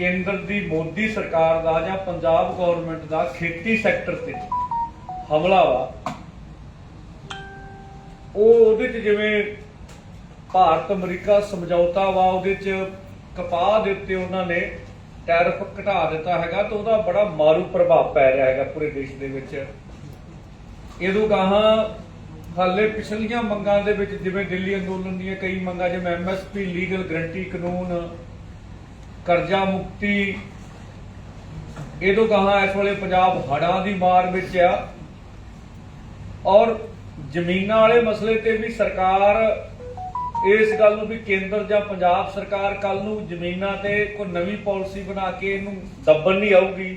ਕੇਂਦਰ ਦੀ ਮੋਦੀ ਸਰਕਾਰ ਦਾ ਜਾਂ ਪੰਜਾਬ ਗਵਰਨਮੈਂਟ ਦਾ ਖੇਤੀ ਸੈਕਟਰ ਤੇ ਹਮਲਾ ਵਾ, ਉਹ ਉਹਦੇ ਚ ਜਿਵੇਂ ਭਾਰਤ, ਅਮਰੀਕਾ, ਸਮਝੌਤਾ ਵਾ, ਉਹਦੇ ਚ ਕਪਾਹ ਦੇ ਉੱਤੇ ਉਹਨਾਂ ਨੇ ਟੈਰਿਫ ਘਟਾ ਦਿੱਤਾ ਹੈਗਾ ਤਾਂ ਉਹਦਾ ਬੜਾ ਮਾਰੂ ਪ੍ਰਭਾਵ ਪੈ ਰਿਹਾ ਹੈਗਾ ਪੂਰੇ ਦੇਸ਼ ਦੇ ਵਿੱਚ। ਇਹਦੋਂ ਗਾਹਾਂ ਹਾਲੇ ਪਿਛਲੀਆਂ ਮੰਗਾਂ ਦੇ ਵਿੱਚ ਜਿਵੇਂ ਦਿੱਲੀ ਅੰਦੋਲਨ ਦੀਆਂ ਕਈ ਮੰਗਾਂ, ਜਿਵੇਂ ਐਮਐਸਪੀ ਲੀਗਲ ਗਰੰਟੀ ਕਾਨੂੰਨ ਕਰਜ਼ਾ ਮੁਕਤੀ। ਇਹਦੋਂ ਗਾਹਾਂ ਇਸ ਵੇਲੇ ਪੰਜਾਬ ਹੜਾਂ ਦੀ ਮਾਰ ਵਿੱਚ ਆ। ਔਰ ਜ਼ਮੀਨਾਂ ਵਾਲੇ ਮਸਲੇ ਤੇ ਵੀ ਸਰਕਾਰ ਇਸ ਗੱਲ ਨੂੰ ਵੀ ਕੇਂਦਰ ਜਾਂ ਪੰਜਾਬ ਸਰਕਾਰ ਕੱਲ ਨੂੰ ਜ਼ਮੀਨਾਂ ਤੇ ਕੋਈ ਨਵੀਂ ਪਾਲਿਸੀ ਬਣਾ ਕੇ ਇਹਨੂੰ ਦੱਬਣ ਨਹੀਂ ਆਊਗੀ।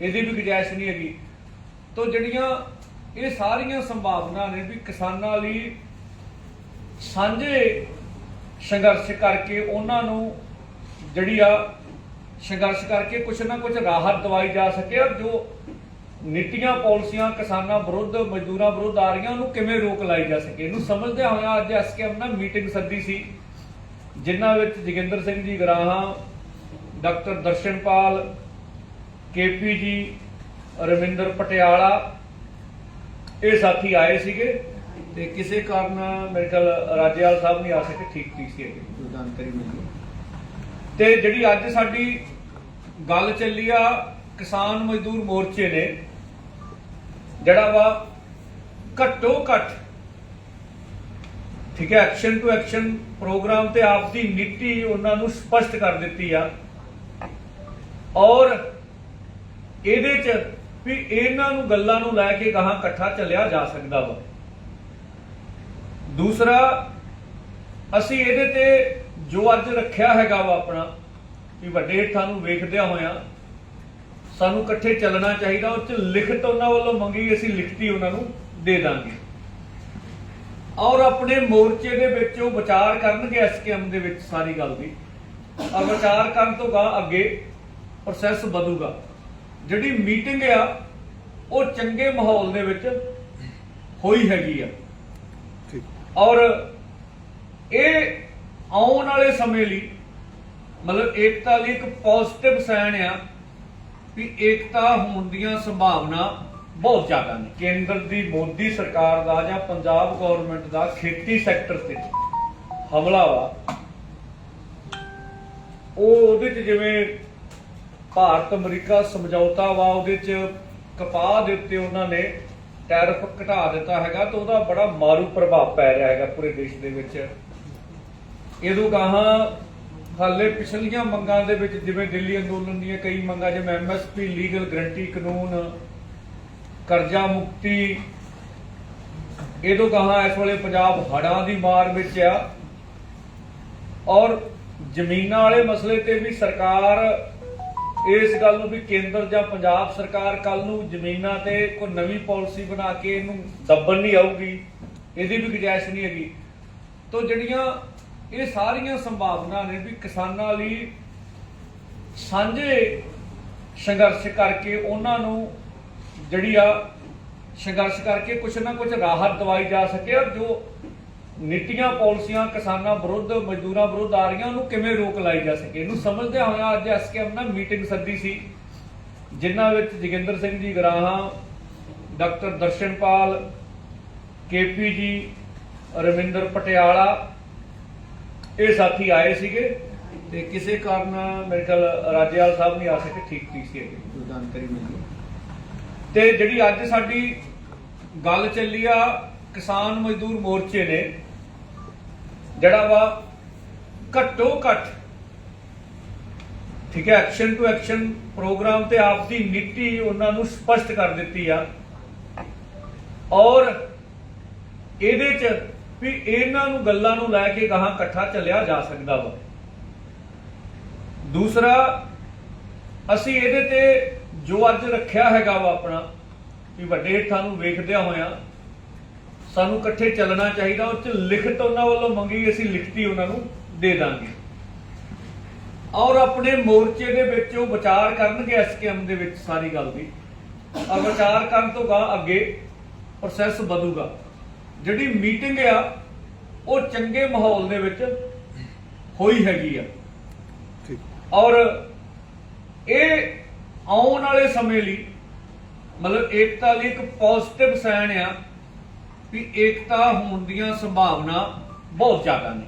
ਇਹਦੀ ਵੀ ਗੁਜਾਇਸ਼ ਨਹੀਂ ਹੈਗੀ। ਤੋਂ ਜਿਹੜੀਆਂ ਇਹ ਸਾਰੀਆਂ ਸੰਭਾਵਨਾ ਨੇ ਵੀ ਕਿਸਾਨਾਂ ਲਈ ਸਾਂਝੇ ਸੰਘਰਸ਼ ਕਰਕੇ ਉਹਨਾਂ ਨੂੰ ਜਿਹੜੀ ਆ ਸੰਘਰਸ਼ ਕਰਕੇ ਕੁਛ ਨਾ ਕੁਛ ਰਾਹਤ ਦਵਾਈ ਜਾ ਸਕੇ ਔਰ ਜੋ ਨੀਤੀਆਂ, ਪਾਲਿਸੀਆਂ ਕਿਸਾਨਾਂ ਵਿਰੁੱਧ, ਮਜ਼ਦੂਰਾਂ ਵਿਰੁੱਧ ਆ ਰਹੀਆਂ, ਉਹਨੂੰ ਕਿਵੇਂ ਰੋਕ ਲਾਈ ਜਾ ਸਕੇ? ਇਹਨੂੰ ਸਮਝਦੇ ਹੋਇਆ ਅੱਜ ਐਸਕੇਐਮ ਨਾਲ ਮੀਟਿੰਗ ਸੱਦੀ ਸੀ, ਜਿਨ੍ਹਾਂ ਵਿੱਚ ਜੋਗਿੰਦਰ ਸਿੰਘ ਜੀ ਗਰਾਹਾਂ, ਡਾਕਟਰ ਦਰਸ਼ਨਪਾਲ ਕੇਪੀ ਜੀ, ਰਵਿੰਦਰ ਪਟਿਆਲਾ, ਇਹ ਸਾਥੀ ਆਏ ਸੀਗੇ ਤੇ ਕਿਸੇ ਕਾਰਨ ਮੇਰੇ ਖਿਆਲ ਰਾਜੇਵਾਲ ਸਾਹਿਬ ਨਹੀਂ ਆ ਸਕੇ, ਠੀਕ ਠੀਕ ਸੀ ਜੋ ਜਾਣਕਾਰੀ ਮਿਲੀ? ਤੇ ਜਿਹੜੀ ਅੱਜ ਸਾਡੀ ਗੱਲ ਚੱਲੀ ਆ ਕਿਸਾਨ ਮਜ਼ਦੂਰ ਮੋਰਚੇ ਨੇ, ਜਿਹੜਾ ਵਾ ਘੱਟੋ ਘੱਟ, ਠੀਕ ਹੈ ਐਕਸ਼ਨ ਟੂ ਐਕਸ਼ਨ ਪ੍ਰੋਗਰਾਮ ਤੇ ਆਪ ਦੀ ਨੀਤੀ ਉਹਨਾਂ ਨੂੰ ਸਪਸ਼ਟ ਕਰ ਦਿੱਤੀ ਆ। ਔਰ ਇਹਦੇ ਚ ਵੀ ਇਹਨਾਂ ਨੂੰ ਗੱਲਾਂ ਨੂੰ ਲੈ ਕੇ ਗਾਹਾਂ ਇਕੱਠਾ ਚੱਲਿਆ ਜਾ ਸਕਦਾ ਵਾ। ਦੂਸਰਾ, ਅਸੀਂ ਇਹਦੇ ਤੇ ਜੋ ਅੱਜ ਰੱਖਿਆ ਹੈਗਾ ਵਾ ਆਪਣਾ ਵੀ ਵੱਡੇ ਹੱਥਾਂ ਨੂੰ ਵੇਖਦਿਆਂ ਹੋਇਆਂ ਸਾਨੂੰ ਇਕੱਠੇ ਚੱਲਣਾ ਚਾਹੀਦਾ ਉਹ ਚ ਲਿਖਤ ਉਹਨਾਂ ਵੱਲੋਂ ਮੰਗੀ ਅਸੀਂ ਲਿਖਤੀ ਉਹਨਾਂ ਨੂੰ ਦੇ ਦਾਂਗੇ। ਔਰ ਆਪਣੇ ਮੋਰਚੇ ਦੇ ਵਿੱਚ ਉਹ ਵਿਚਾਰ ਕਰਨਗੇ ਐਸਕੇਐਮ ਦੇ ਵਿੱਚ ਸਾਰੀ ਗੱਲ ਦੀ। ਔਰ ਵਿਚਾਰ ਕਰਨ ਤੋਂ ਗਾ ਅੱਗੇ ਪ੍ਰੋਸੈਸ ਵਧੂਗਾ। ਜਿਹੜੀ ਮੀਟਿੰਗ ਆ ਉਹ ਚੰਗੇ ਮਾਹੌਲ ਦੇ ਵਿੱਚ ਹੋਈ ਹੈਗੀ ਆ। ਠੀਕ। ਔਰ ਇਹ ਆਉਣ ਵਾਲੇ ਸਮੇਂ ਲਈ ਮਤਲਬ ਏਕਤਾ ਲਈ ਇੱਕ ਪੋਜ਼ਿਟਿਵ ਸਾਈਨ ਆ ਵੀ ਏਕਤਾ ਹੋਣ ਦੀਆਂ ਸੰਭਾਵਨਾ ਬਹੁਤ ਜ਼ਿਆਦਾ ਨੇ। ਕੇਂਦਰ ਦੀ ਮੋਦੀ ਸਰਕਾਰ ਦਾ ਜਾਂ ਪੰਜਾਬ ਗਵਰਨਮੈਂਟ ਦਾ ਖੇਤੀ ਸੈਕਟਰ ਤੇ ਹਮਲਾ ਵਾ, ਉਹ ਉਹਦੇ ਚ ਜਿਵੇਂ ਭਾਰਤ ਅਮਰੀਕਾ ਸਮਝੌਤਾ ਵਾ, ਉਹਦੇ ਚ ਕਪਾਹ ਦੇ ਉੱਤੇ ਉਹਨਾਂ ਨੇ ਟੈਰਫ ਘਟਾ ਦਿੱਤਾ ਹੈਗਾ ਤਾਂ ਉਹਦਾ ਬੜਾ ਮਾਰੂ ਪ੍ਰਭਾਵ ਪੈ ਰਿਹਾ ਹੈਗਾ ਪੂਰੇ ਦੇਸ਼ ਦੇ ਵਿੱਚ। ਇਹਦੋਂ ਗਾਹਾਂ ਹਾਲੇ ਪਿਛਲੀਆਂ ਮੰਗਾਂ ਦੇ ਵਿੱਚ ਜਿਵੇਂ ਦਿੱਲੀ ਅੰਦੋਲਨ ਦੀਆਂ ਕਈ ਮੰਗਾਂ, ਜਿਵੇਂ ਐਮਐਸਪੀ ਲੀਗਲ ਗਰੰਟੀ ਕਾਨੂੰਨ, ਕਰਜ਼ਾ ਮੁਕਤੀ, ਇਹਦੋਂ ਗਾਹਾਂ ਇਸ ਵੇਲੇ ਪੰਜਾਬ ਹੜਾਂ ਦੀ ਮਾਰ ਵਿੱਚ ਆ। ਔਰ ਜ਼ਮੀਨਾਂ ਵਾਲੇ ਮਸਲੇ ਤੇ ਵੀ ਸਰਕਾਰ ਇਸ ਗੱਲ ਨੂੰ ਵੀ ਕੇਂਦਰ ਜਾਂ ਪੰਜਾਬ ਸਰਕਾਰ ਕੱਲ ਨੂੰ ਜ਼ਮੀਨਾਂ ਤੇ ਕੋਈ ਨਵੀਂ ਪਾਲਿਸੀ ਬਣਾ ਕੇ ਇਹਨੂੰ ਦੱਬਣ ਨਹੀਂ ਆਊਗੀ, ਇਹਦੀ ਵੀ ਗੁਜਾਇਸ਼ ਨਹੀਂ ਹੈਗੀ। ਤੋਂ ਜਿਹੜੀਆਂ ਇਹ ਸਾਰੀਆਂ ਸੰਭਾਵਨਾ ਨੇ ਵੀ ਕਿਸਾਨਾਂ ਲਈ ਸਾਂਝੇ ਸੰਘਰਸ਼ ਕਰਕੇ ਉਹਨਾਂ ਨੂੰ ਜਿਹੜੀ ਆ ਸੰਘਰਸ਼ ਕਰਕੇ ਕੁਛ ਨਾ ਕੁਛ ਰਾਹਤ ਦਵਾਈ ਜਾ ਸਕੇ ਔਰ ਜੋ ਨੀਤੀਆਂ, ਪਾਲਿਸੀਆਂ ਕਿਸਾਨਾਂ ਵਿਰੁੱਧ, ਮਜ਼ਦੂਰਾਂ ਵਿਰੁੱਧ ਆ ਰਹੀਆਂ, ਉਹਨੂੰ ਕਿਵੇਂ ਰੋਕ ਲਾਈ ਜਾ ਸਕੇ? ਇਹਨੂੰ ਸਮਝਦੇ ਹੋਇਆ ਅੱਜ ਐਸਕੇਐਮ ਨਾਲ ਮੀਟਿੰਗ ਸੱਦੀ ਸੀ, ਜਿਨ੍ਹਾਂ ਵਿੱਚ ਜੋਗਿੰਦਰ ਸਿੰਘ ਜੀ ਗਰਾਹਾਂ, ਡਾਕਟਰ ਦਰਸ਼ਨਪਾਲ ਕੇਪੀ ਜੀ, ਰਵਿੰਦਰ ਪਟਿਆਲਾ ਇਹ ਸਾਥੀ ਆਏ ਸੀਗੇ ਤੇ ਕਿਸੇ ਕਾਰਨ ਮੇਰੇ ਖਿਆਲ ਰਾਜੇਵਾਲ ਸਾਹਿਬ ਨਹੀਂ ਆ ਸਕੇ ਠੀਕ ਠੀਕ ਸੀ ਜੋ ਜਾਣਕਾਰੀ ਮਿਲੀ? ਤੇ ਜਿਹੜੀ ਅੱਜ ਸਾਡੀ ਗੱਲ ਚੱਲੀ ਆ ਕਿਸਾਨ ਮਜ਼ਦੂਰ ਮੋਰਚੇ ਨੇ ਜਿਹੜਾ ਵਾ ਘੱਟੋ ਘੱਟ ਠੀਕ ਹੈ ਐਕਸ਼ਨ ਟੂ ਐਕਸ਼ਨ ਪ੍ਰੋਗਰਾਮ ਤੇ ਆਪ ਦੀ ਨੀਤੀ ਉਹਨਾਂ ਨੂੰ ਸਪਸ਼ਟ ਕਰ ਦਿੱਤੀ ਆ। ਔਰ ਇਹਦੇ ਚ ਵੀ ਇਹਨਾਂ ਨੂੰ ਗੱਲਾਂ ਨੂੰ ਲੈ ਕੇ ਗਾਹਾਂ ਇਕੱਠਾ ਚੱਲਿਆ ਜਾ ਸਕਦਾ ਵਾ। ਦੂਸਰਾ, ਅਸੀਂ ਇਹਦੇ ਤੇ ਜੋ ਅੱਜ ਰੱਖਿਆ ਹੈਗਾ ਵਾ ਆਪਣਾ, ਵੀ ਵੱਡੇ ਹੱਥਾਂ ਨੂੰ ਵੇਖਦਿਆਂ ਹੋਇਆਂ ਸਾਨੂੰ ਇਕੱਠੇ ਚੱਲਣਾ ਚਾਹੀਦਾ, ਉਹ ਚ ਲਿਖਤ ਉਹਨਾਂ ਵੱਲੋਂ ਮੰਗੀ, ਅਸੀਂ ਲਿਖਤੀ ਉਹਨਾਂ ਨੂੰ ਦੇ ਦਾਂਗੇ। ਔਰ ਆਪਣੇ ਮੋਰਚੇ ਦੇ ਵਿੱਚ ਉਹ ਵਿਚਾਰ ਕਰਨਗੇ ਐਸਕੇਐਮ ਦੇ ਵਿੱਚ ਸਾਰੀ ਗੱਲ ਦੀ। ਔਰ ਵਿਚਾਰ ਕਰਨ ਤੋਂ ਗਾ ਅੱਗੇ ਪ੍ਰੋਸੈਸ ਵਧੂਗਾ। ਜਿਹੜੀ ਮੀਟਿੰਗ ਆ ਉਹ ਚੰਗੇ ਮਾਹੌਲ ਦੇ ਵਿੱਚ ਹੋਈ ਹੈਗੀ ਆ। ਠੀਕ। ਔਰ ਆਉਣ ਵਾਲੇ ਸਮੇਂ ਲਈ ਮਤਲਬ ਏਕਤਾ ਲਈ ਇੱਕ ਪੋਜ਼ਿਟਿਵ ਸਾਈਨ ਆ ਵੀ ਏਕਤਾ ਹੋਣ ਦੀਆਂ ਸੰਭਾਵਨਾ ਬਹੁਤ ਜ਼ਿਆਦਾ ਨੇ।